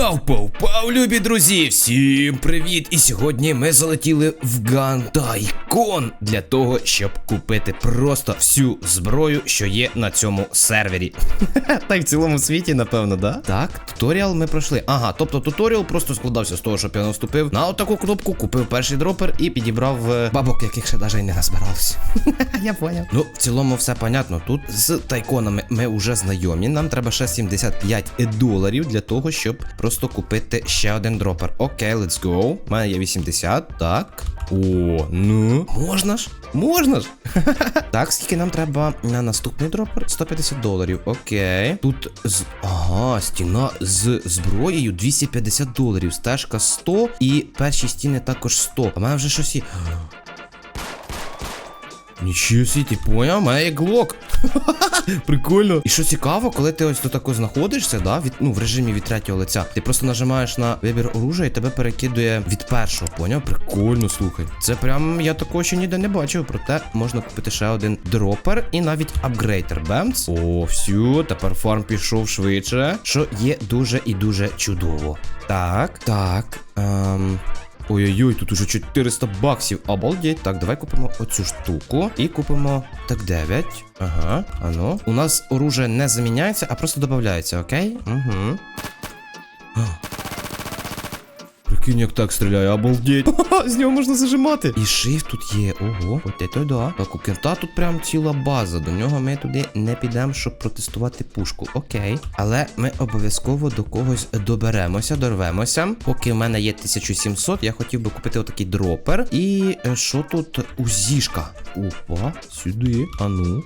Пау, пау, пау, любі друзі! Всім привіт! І сьогодні ми залетіли в Гантайкон для того, щоб купити просто всю зброю, що є на цьому сервері. Та й в цілому світі, напевно, да? Так, туторіал ми пройшли. Ага, тобто туторіал просто складався з того, щоб я наступив на отаку кнопку, купив перший дропер і підібрав е, бабок, яких ще навіть не назбирався. Я поняв. Ну, в цілому все понятно. Тут з тайконами ми вже знайомі. Нам треба ще 75 доларів для того, щоб просто купити ще один дропер. Окей, let's go. У мене є 80, так. О, ну. Можна ж? Можна ж? так, скільки нам треба на наступний дропер? 150 доларів. Окей. Тут з. Ага, стіна з зброєю 250 доларів. Стежка 100 і перші стіни також 100. А в мене вже щось є. Нічого сі, ти поняв? Має глок. Прикольно. І що цікаво, коли ти ось тут тако знаходишся, да, від, ну, в режимі від третього лиця, ти просто нажимаєш на вибір оружия і тебе перекидує від першого, поняв? Прикольно, слухай. Це прям я такого ще ніде не бачив. Проте можна купити ще один дропер і навіть апгрейдер. Бемц. О, всю, тепер фарм пішов швидше. Що є дуже і дуже чудово. Так, так. Ем... Ой-ой-ой, тут уже 400 баксів. Обалдеть. Так, давай купимо оцю штуку. І купимо так 9. Ага. Ано. У нас оружие не заміняється, а просто додається, окей? Угу. Прикинь, як так стріляє, обалдеть. З нього можна зажимати. І шифт тут є. Ого, от це да. Так, у кента тут прям ціла база. До нього ми туди не підемо, щоб протестувати пушку. Окей. Але ми обов'язково до когось доберемося, дорвемося. Поки в мене є 1700, я хотів би купити отакий дропер. І е, що тут? Узішка. Опа, сюди. Ану.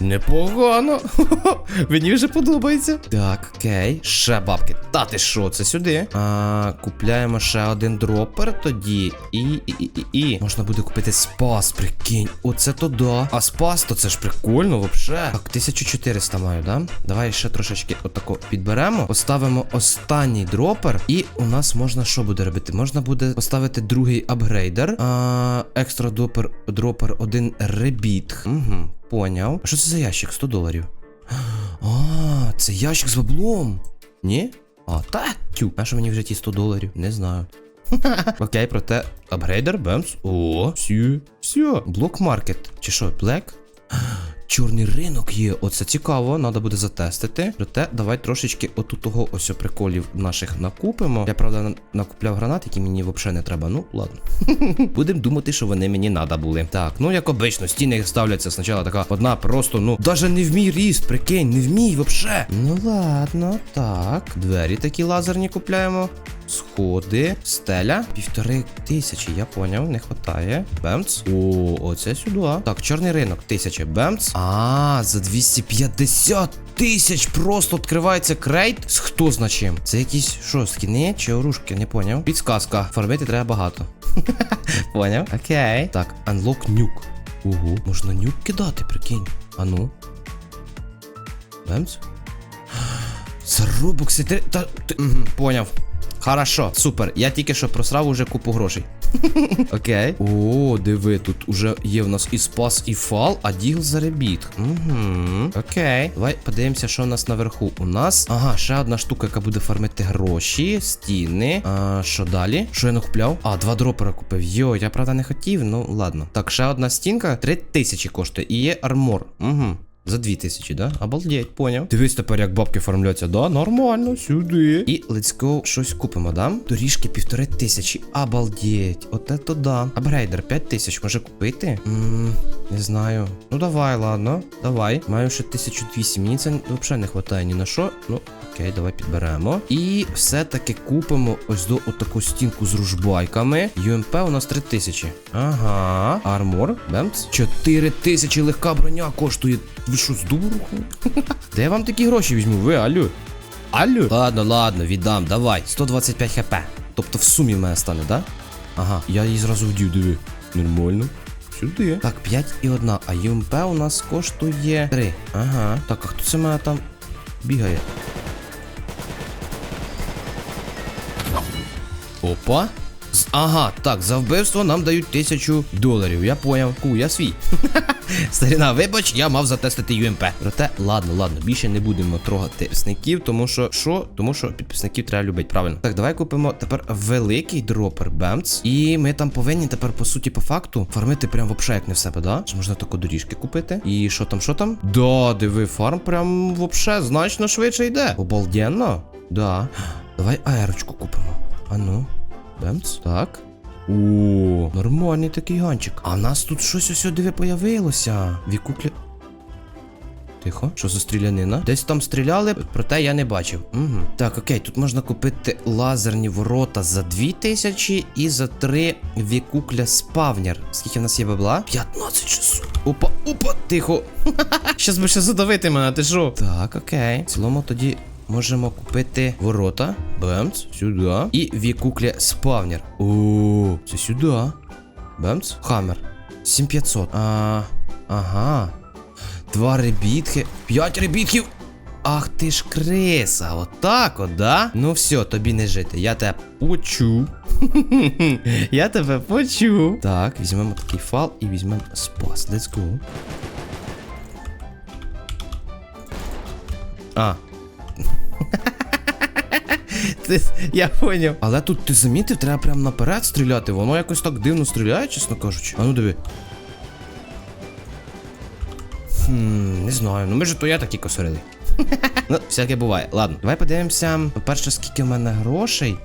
Непогано. Мені вже подобається. Так, окей. Ще бабки. Та ти що, це сюди? А, Купляємо ще один дропер тоді. І, і, і, і, і. Можна буде купити спас, прикинь. Оце то да. А спас, то це ж прикольно, вообще. Так, 1400 маю, да? Давай ще трошечки отако підберемо. Поставимо останній дропер. І у нас можна що буде робити? Можна буде поставити другий апгрейдер. А, екстра дропер, дропер, один ребіт. Угу. Поняв. А що це за ящик? 100 доларів. А, це ящик з баблом. Ні? А, та тю. А що мені вже ті 100 доларів? Не знаю. Окей, проте апгрейдер, бемс. О, все, все. Блок маркет. Чи що, блек? Чорний ринок є, оце цікаво, треба буде затестити. Проте, давай трошечки отут того ось приколів наших накупимо. Я правда накупляв гранат, які мені взагалі не треба. Ну, ладно. Будемо думати, що вони мені треба були. Так, ну як обично, стіни ставляться спочатку така одна, просто, ну, даже не вмій ріст, прикинь, не вмій вообще. Ну ладно, так. Двері такі лазерні купляємо. Сходи, стеля, півтори тисячі, я поняв, не хватає. Бемц. О, оце сюди. Так, чорний ринок, тисяча. Бемц. А, за 250 тисяч просто відкривається крейт. З хто зна чим? Це якісь що, скіни чи оружки? Не поняв. Підсказка. Фармити треба багато. Поняв? Окей. Так, unlock нюк. Ого, можна нюк кидати, прикинь. А ну. Бемц. Заробокси три. Та. Поняв. Хорошо, супер. Я тільки що просрав уже купу грошей. Окей. О, диви, тут уже є в нас і спас, і фал, а діл заребіт. Угу. Окей. Давай подивимося, що у нас наверху. У нас. Ага, ще одна штука, яка буде фармити гроші, стіни. А що далі? Що я накупляв? А, два дропера купив. Йо, я правда не хотів, ну ладно. Так, ще одна стінка. Три тисячі коштує. І є армор. Угу. За 2000, да? Обалдеть, поняв. Дивись тепер, як бабки формуляться, да? Нормально, сюди. І let's go щось купимо, да? Доріжки півтори тисячі. Обалдеть. Оте то да. Апгрейдер 5 тисяч може купити? Ммм, не знаю. Ну давай, ладно. Давай. Маю ще 1200. Мені це взагалі не вистачає ні на що. Ну, окей, давай підберемо. І все-таки купимо ось до отаку стінку з ружбайками. ЮМП у нас 3000. Ага. Армор. Бемц. 4000 легка броня коштує. Ви що, з дуруху? Де я вам такі гроші візьму? Ви, алло? Алло? Ладно, ладно, віддам, давай. 125 хп. Тобто в сумі в мене стане, да? Ага, я її зразу вдів, диви. Нормально. Сюди. Так, 5 і 1. А ЮМП у нас коштує 3. Ага. Так, а хто це мене там бігає? Опа. Ага, так, за вбивство нам дають тисячу доларів. Я поняв. Ку, я свій. Старіна, вибач, я мав затестити ЮМП. Проте, ладно, ладно, більше не будемо трогати підписників, тому що що? Тому що підписників треба любити, правильно. Так, давай купимо тепер великий дропер Бемц. І ми там повинні тепер, по суті, по факту, фармити прям вообще як не в себе, да? Чи можна тако доріжки купити? І що там, що там? Да, диви, фарм прям вообще значно швидше йде. Обалденно. Да. Давай аерочку купимо. А ну. Бемц. Так. О, нормальний такий ганчик. А нас тут щось ось диви появилося. Вікуклі. Тихо, що за стрілянина? Десь там стріляли, проте я не бачив. Угу. Так, окей, тут можна купити лазерні ворота за 2000 і за 3 вікукля спавнер. Скільки в нас є бабла? 15 600. Опа, опа, тихо. Щас би ще задавити мене, ти що? Так, окей. В цілому тоді можемо купити ворота. Бемц, сюди. І вікуклі спавнер. О, це сюди. Бемц. Хаммер. 7500. А, ага. Два ребітки. П'ять ребітків. Ах ти ж криса, отак от, да? Ну все, тобі не жити. Я тебе почув. Я тебе почув. Так, візьмемо такий фал і візьмемо спас. Let's go. А. Ти, я поняв. Але тут ти замітив, треба прямо наперед стріляти. Воно якось так дивно стріляє, чесно кажучи. А ну диви. Хм, не знаю. Ну ми ж то я такі косорили. ну, всяке буває. Ладно, давай подивимося. По-перше, скільки в мене грошей.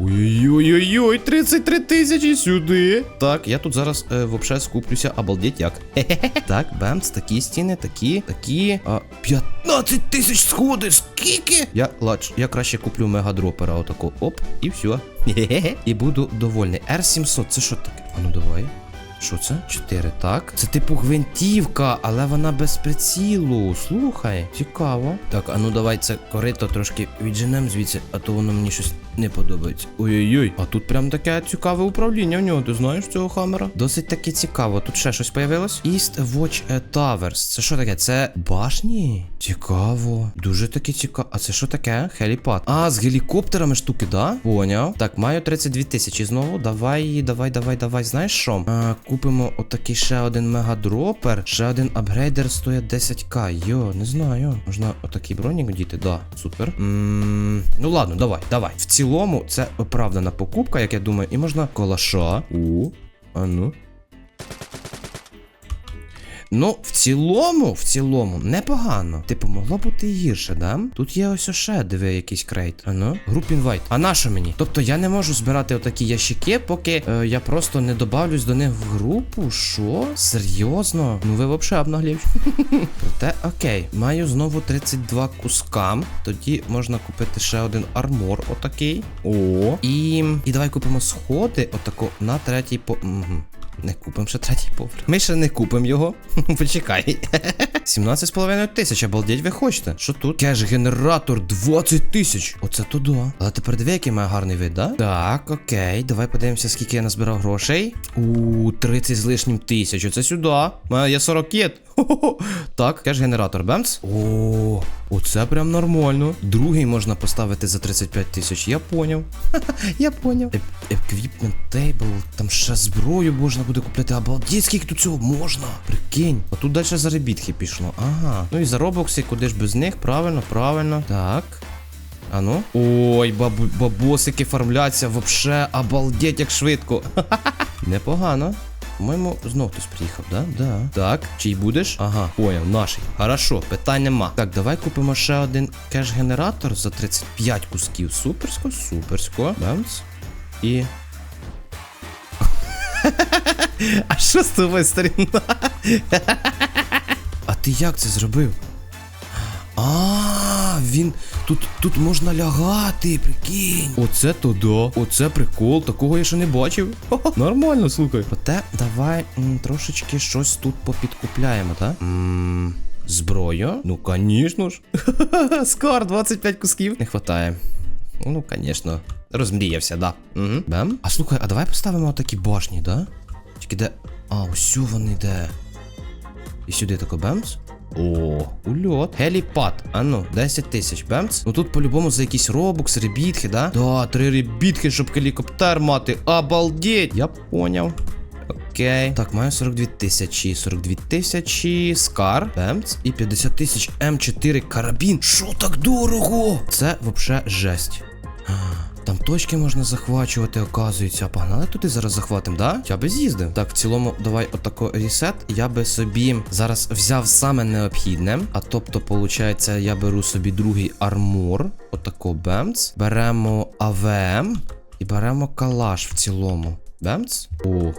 Ой-ой-ой, 33 тисячі сюди. Так, я тут зараз е, вообще скуплюся, обалдеть як. Так, бемц, такі стіни, такі, такі. А, 15 тисяч сходи, скільки? Я лач, я краще куплю мегадропера, отако. Оп, і все. І буду довольний. R700, це що таке? А ну давай. Що це? 4, так. Це типу гвинтівка, але вона без прицілу. Слухай, цікаво. Так, а ну давай це корито трошки відженем звідси, а то воно мені щось не подобається. Ой-ой-ой, а тут прям таке цікаве управління в нього, ти знаєш цього хамера? Досить таки цікаво. Тут ще щось появилось. East Watch е, Towers. Це що таке? Це башні? Цікаво. Дуже таки цікаво. А це що таке? Хеліпад. А, з гелікоптерами штуки, да? Поняв. Так, маю 32 тисячі знову. Давай, давай, давай, давай. Знаєш що? А, купимо отакий ще один мегадропер. Ще один апгрейдер стоїть 10к. Йо, не знаю. Можна отакий бронік діти? Да, супер. м ну ладно, давай, давай. В цілому, це оправдана покупка, як я думаю, і можна колаша. У. А ну. Ну, в цілому, в цілому, непогано. Типу, могло бути гірше, да? Тут є ось ще, диви, якийсь крейт. А ну, груп інвайт. А на що мені? Тобто я не можу збирати отакі ящики, поки е, я просто не добавлюсь до них в групу. Що? Серйозно? Ну ви взагалі обнаглів. Проте, окей, маю знову 32 куска. Тоді можна купити ще один армор, отакий. О. І. І давай купимо сходи, отако, на третій по. Угу. Не купимо ще третій поверх. Ми ще не купимо його. Почекай. 17,5 тисяч, обалдеть ви хочете. Що тут? Кеш-генератор 20 тисяч. Оце туди. Але тепер диви, який має гарний вид, да? Так, окей. Давай подивимося, скільки я назбирав грошей. У 30 з лишнім тисяч. Оце сюди. У мене є 40 кіт. Так, кеш-генератор Бемс. О, оце прям нормально. Другий можна поставити за 35 тисяч. Я поняв. Я поняв. Equipment table, там ще зброю можна буде купляти. Обалдеть, скільки тут цього можна. Прикинь. А тут далі заробітки пішло. Ага. Ну і заробокси, куди ж без них? Правильно, правильно. Так. А ну. Ой, бабу, бабосики фармляться вообще обалдеть, як швидко. Непогано. По-моєму, знов хтось приїхав, да? Да. Так, чий будеш? Ага, поняв, наший. Хорошо, питань нема. Так, давай купимо ще один кеш-генератор за 35 кусків. Суперсько, суперсько. Бамс. І. А що з тобою, старіна? А ти як це зробив? А, він. Тут тут можна лягати, прикинь. Оце то да. Оце прикол. Такого я ще не бачив. Хо-хо, Нормально, слухай. Проте, давай м, трошечки щось тут попідкупляємо, так? Ммм. Зброю? Ну, звісно ж. Скар, 25 кусків. Не хватає. Ну, звісно. Розмріявся, да. Угу. Бем. А слухай, а давай поставимо такі башні, да? Тільки де. А, ось вони де. І сюди тако бемс. О, ульот. Геліпад. А ну, 10 тисяч. Бемц. Ну тут по-любому за якісь робукс, ребітки, да? Да, три ребітки, щоб гелікоптер мати. Обалдеть. Я поняв. Окей. Так, маю 42 тисячі. 42 тисячі. Скар. Бемц. І 50 тисяч М4 карабін. Що так дорого? Це вообще жесть. Там точки можна захвачувати, оказується. Погнали туди зараз захватим, да? Я би з'їздив. Так, в цілому, давай отако ресет. Я би собі зараз взяв саме необхідне. А тобто, виходить, я беру собі другий армор. Отако бемц. Беремо АВМ і беремо калаш в цілому. Бемц? О.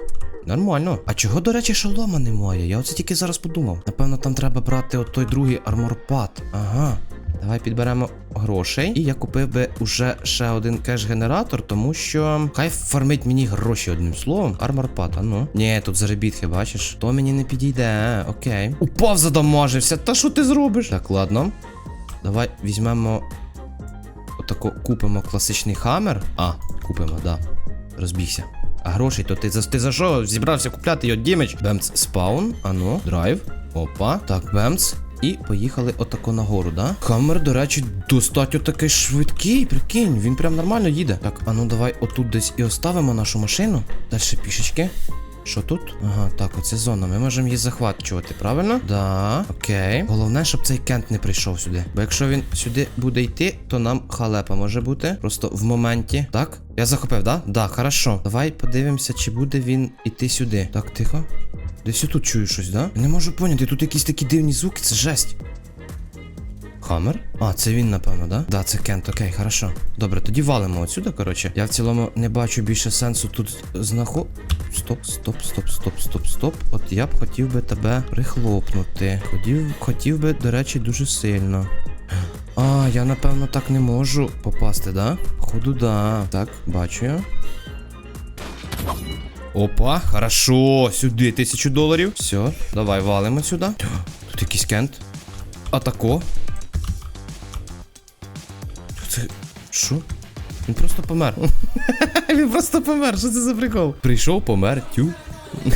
Нормально. А чого, до речі, шолома немає? Я оце тільки зараз подумав. Напевно, там треба брати от той другий арморпад. Ага. Давай підберемо грошей. І я купив би уже ще один кеш-генератор, тому що хай фармить мені гроші одним словом. Арморпад, а ну. Ні, тут заробітки, бачиш. То мені не підійде. Окей. Упав задамажився. Та що ти зробиш? Так, ладно. Давай візьмемо. Отако купимо класичний хаммер. А, купимо, да. Розбігся. А грошей, то ти за ти за що зібрався купляти його дімедж? Бемц спаун. Ану, драйв. Опа. Так, бемц. І поїхали отако нагору, да? Хаммер, до речі, достатньо такий швидкий, прикинь, він прям нормально їде. Так, а ну давай отут десь і оставимо нашу машину. Далі пішечки. Що тут? Ага, так, оце зона. Ми можемо її захвачувати, правильно? Да, окей. Головне, щоб цей кент не прийшов сюди. Бо якщо він сюди буде йти, то нам халепа може бути. Просто в моменті. Так? Я захопив, да? Да, хорошо. Давай подивимося, чи буде він іти сюди. Так, тихо. Десь я тут чую щось, да? Не можу поняти, тут якісь такі дивні звуки, це жесть. Хаммер? А, це він, напевно, да? Да, це Кент, окей, хорошо. Добре, тоді валимо отсюди, коротше. Я в цілому не бачу більше сенсу тут знаход. Стоп, стоп, стоп, стоп, стоп, стоп. От я б хотів би тебе прихлопнути. Хотів, хотів би, до речі, дуже сильно. А, я напевно так не можу попасти, да? Ходу, да. Так, бачу я. Опа, хорошо, сюди тисячу доларів. Все, давай валимо сюди. Тут якийсь кент. Атако. Це. Що? Він просто помер. Він просто помер. Що це за прикол? Прийшов, помер, тю.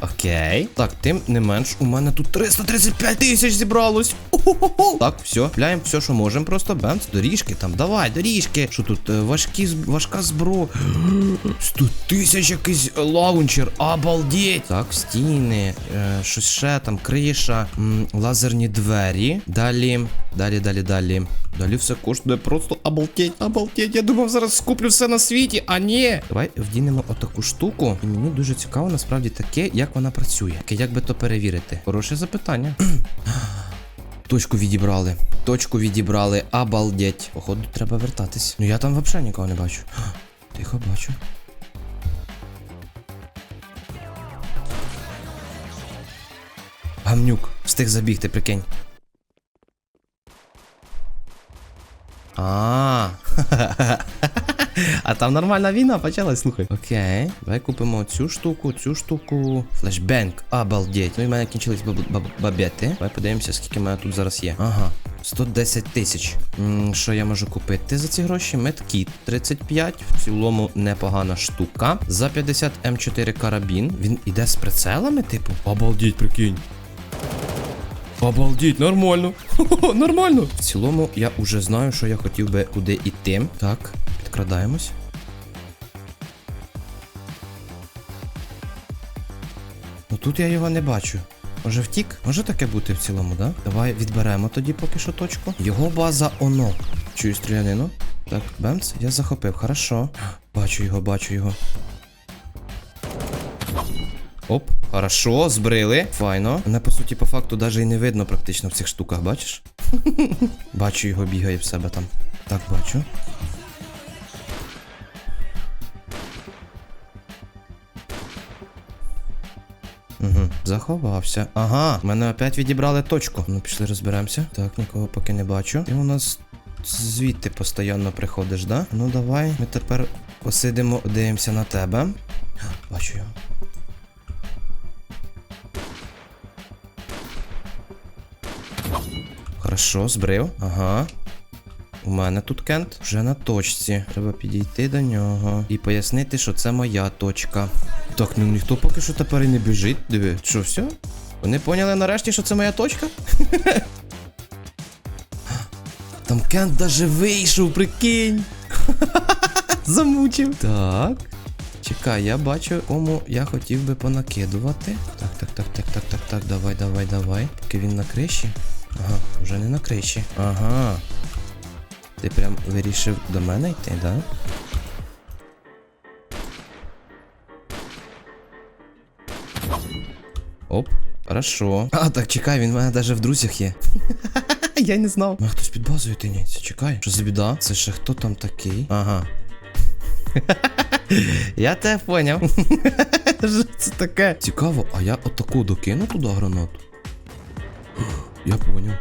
Окей. Так, тим не менш, у мене тут 335 тисяч зібралось. О-хо-хо-хо. Так, все, пляємо все, що можемо. Просто бемц, доріжки там. Давай, доріжки. Що тут? е, Важкі, важка збро. 100 тисяч якийсь лаунчер. Обалдеть. Так, стіни. Е, щось ще там, криша, лазерні двері. Далі, далі, далі, далі. Далі все коштує просто обалдеть, обалдеть. Я думав, зараз скуплю все на світі, а ні. Давай вдінемо отаку штуку. І мені дуже цікаво насправді таке, як вона працює. Таке, як би то перевірити. Хороше запитання. Точку відібрали. Точку відібрали. Обалдеть. Походу, треба вертатись. Ну я там взагалі нікого не бачу. Тихо бачу. Гамнюк, встиг забігти, прикинь. А. А там нормальна війна почалась, слухай. Окей. Давай купимо цю штуку, цю штуку. Флешбенк. Обалдеть. Ну і в мене кінчились баб- баб- бабети. Давай подивимося, скільки в мене тут зараз є. Ага. 110 тисяч. Що я можу купити за ці гроші? Медкіт 35. В цілому непогана штука. За 50 М4 карабін. Він іде з прицелами, типу. Обалдеть, прикинь. Обалдіть, нормально. Хо-хо, нормально. В цілому я уже знаю, що я хотів би куди йти. Так, підкрадаємось. Ну тут я його не бачу. Може втік? Може таке бути в цілому, да? Давай відберемо тоді поки що точку. Його база оно. Чую стрілянину. Так, бемц, я захопив, хорошо. Бачу його, бачу його. Оп, хорошо, збрили. Файно. Мене, по суті, по факту навіть і не видно практично в цих штуках, бачиш? бачу його бігає в себе там. Так, бачу. Угу, заховався. Ага, мене опять відібрали точку. Ну, пішли розберемося. Так, нікого поки не бачу. Ти у нас звідти постійно приходиш, да? Ну давай, ми тепер посидимо, дивимося на тебе. Бачу його. Хорошо, збрив. Ага. У мене тут кент вже на точці. Треба підійти до нього і пояснити, що це моя точка. Так, ну ніхто поки що тепер і не біжить. Диви, що все? Вони поняли нарешті, що це моя точка? Там Кент даже вийшов, прикинь. Замучив. Так. Чекай, я бачу, кому я хотів би понакидувати. Так, так, так, так, так, так, так, давай, давай, давай. Поки він на криші. Ага, вже не на криші. Ага. Ти прям вирішив до мене йти, да? Оп, хорошо. А, так чекай, він в мене навіть в друзях є. Я не знав. А хтось під базою тиняється, чекай. Що за біда? Це ще хто там такий? Ага. Я тебе поняв. Що це таке? Цікаво, а я отаку докину туди гранату? Я поняв.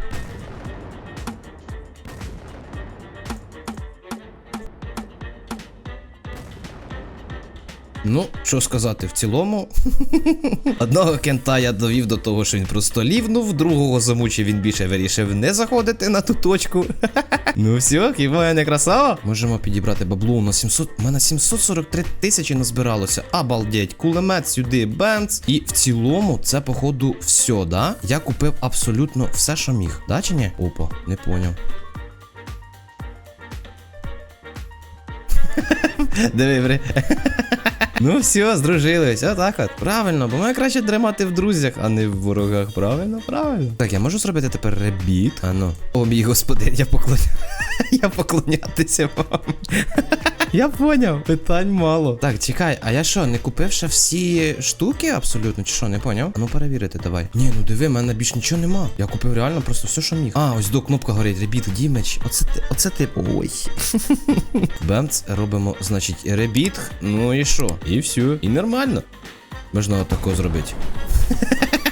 Ну, що сказати, в цілому. Одного кента я довів до того, що він просто лівнув, другого замучив, він більше вирішив не заходити на ту точку. ну все, хіба я не красава? Можемо підібрати баблу на 700. У мене 743 тисячі назбиралося. Обалдеть, кулемет сюди, бенц. І в цілому це, походу, все, да? Я купив абсолютно все, що міг. Да чи ні? Опа, не поняв. Диви, бри. Ну все, здружились, отак от. Правильно, бо має краще тримати в друзях, а не в ворогах. Правильно, правильно. Так, я можу зробити тепер ребіт. А ну. О, мій господин, я поклоня. Я поклонятися вам. Я поняв, питань мало. Так, чекай, а я що, не купив ще всі штуки абсолютно, чи що, не поняв? Ну перевірити, давай. Ні, ну диви, в мене більш нічого нема. Я купив реально просто все, що міг. А, ось до кнопка горить, ребіт, дімеч. Оце ти, оце ти. Ой. Бемц, робимо, значить, ребіт. Ну і що? І все. І нормально. Можна отако зробити.